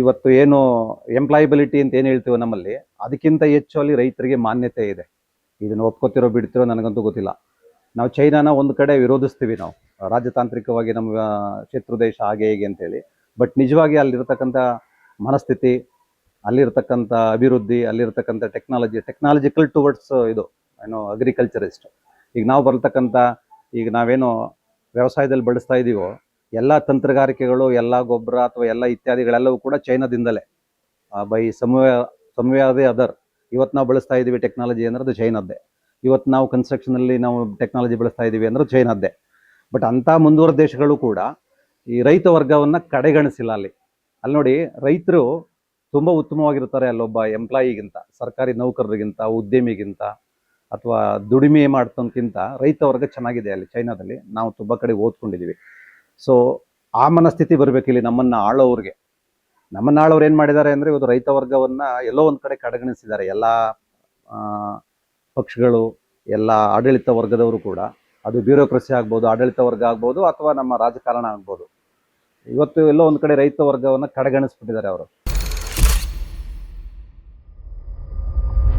ಇವತ್ತು ಏನು ಎಂಪ್ಲಾಯಬಿಲಿಟಿ ಅಂತ ಏನು ಹೇಳ್ತೀವೋ ನಮ್ಮಲ್ಲಿ, ಅದಕ್ಕಿಂತ ಹೆಚ್ಚು ಅಲ್ಲಿ ರೈತರಿಗೆ ಮಾನ್ಯತೆ ಇದೆ. ಇದನ್ನು ಒಪ್ಕೋತಿರೋ ಬಿಡ್ತಿರೋ ನನಗಂತೂ ಗೊತ್ತಿಲ್ಲ. ನಾವು ಚೈನಾನ ಒಂದು ಕಡೆ ವಿರೋಧಿಸ್ತೀವಿ ನಾವು. ರಾಜತಾಂತ್ರಿಕವಾಗಿ ನಮ್ಮ ಶತ್ರು ದೇಶ ಹಾಗೆ ಹೇಗೆ ಅಂತೇಳಿ. ಬಟ್ ನಿಜವಾಗಿ ಅಲ್ಲಿರ್ತಕ್ಕಂಥ ಮನಸ್ಥಿತಿ ಅಲ್ಲಿರ್ತಕ್ಕಂಥ ಅಭಿವೃದ್ಧಿ ಅಲ್ಲಿರ್ತಕ್ಕಂಥ ಟೆಕ್ನಾಲಜಿ ಟೆಕ್ನಾಲಜಿಕಲ್ ಟುವರ್ಡ್ಸ್ ಇದು, ಏನು ಅಗ್ರಿಕಲ್ಚರಿಸ್ಟ್ ಈಗ ನಾವು ಬರ್ತಕ್ಕಂಥ ಈಗ ನಾವೇನು ವ್ಯವಸಾಯದಲ್ಲಿ ಬಳಸ್ತಾ ಇದೀವೋ ಎಲ್ಲ ತಂತ್ರಗಾರಿಕೆಗಳು, ಎಲ್ಲ ಗೊಬ್ಬರ ಅಥವಾ ಎಲ್ಲ ಇತ್ಯಾದಿಗಳೆಲ್ಲವೂ ಕೂಡ ಚೈನಾದಿಂದಲೇ. ಬೈ ಸಮಯ ಸಮಯದೇ ಅದರ್. ಇವತ್ತು ನಾವು ಬಳಸ್ತಾ ಇದ್ದೀವಿ ಟೆಕ್ನಾಲಜಿ ಅಂದರೆ ಅದು ಚೈನಾದ್ದೇ. ಇವತ್ತು ನಾವು ಕನ್ಸ್ಟ್ರಕ್ಷನಲ್ಲಿ ನಾವು ಟೆಕ್ನಾಲಜಿ ಬಳಸ್ತಾ ಇದ್ದೀವಿ ಅಂದರೆ ಚೈನದ್ದೇ. ಬಟ್ ಅಂಥ ಮುಂದುವರೆದ ದೇಶಗಳು ಕೂಡ ಈ ರೈತ ವರ್ಗವನ್ನು ಕಡೆಗಣಿಸಿಲ್ಲ ಅಲ್ಲಿ. ಅಲ್ಲಿ ನೋಡಿ, ರೈತರು ತುಂಬ ಉತ್ತಮವಾಗಿರ್ತಾರೆ ಅಲ್ಲೊಬ್ಬ ಎಂಪ್ಲಾಯಿಗಿಂತ ಸರ್ಕಾರಿ ನೌಕರರಿಗಿಂತ, ಉದ್ಯಮಿಗಿಂತ ಅಥವಾ ದುಡಿಮೆ ಮಾಡ್ತಕ್ಕಿಂತ ರೈತ ವರ್ಗ ಚೆನ್ನಾಗಿದೆ ಅಲ್ಲಿ ಚೈನಾದಲ್ಲಿ. ನಾವು ತುಂಬ ಕಡೆ ಓದ್ಕೊಂಡಿದ್ದೀವಿ. ಸೊ ಆ ಮನಸ್ಥಿತಿ ಬರಬೇಕು ಇಲ್ಲಿ ನಮ್ಮನ್ನ ಆಳೋವ್ರಿಗೆ. ನಮ್ಮನ್ನ ಆಳೋರು ಏನು ಮಾಡಿದ್ದಾರೆ ಅಂದರೆ ಇವತ್ತು ರೈತ ವರ್ಗವನ್ನ ಎಲ್ಲೋ ಒಂದು ಕಡೆ ಕಡೆಗಣಿಸಿದ್ದಾರೆ. ಎಲ್ಲ ಪಕ್ಷಗಳು, ಎಲ್ಲ ಆಡಳಿತ ವರ್ಗದವರು ಕೂಡ. ಅದು ಬ್ಯೂರೋಕ್ರಸಿ ಆಗ್ಬೋದು, ಆಡಳಿತ ವರ್ಗ ಆಗ್ಬೋದು ಅಥವಾ ನಮ್ಮ ರಾಜಕಾರಣ ಆಗ್ಬೋದು. ಇವತ್ತು ಎಲ್ಲೋ ಒಂದು ಕಡೆ ರೈತ ವರ್ಗವನ್ನು ಕಡೆಗಣಿಸ್ಬಿಟ್ಟಿದ್ದಾರೆ ಅವರು.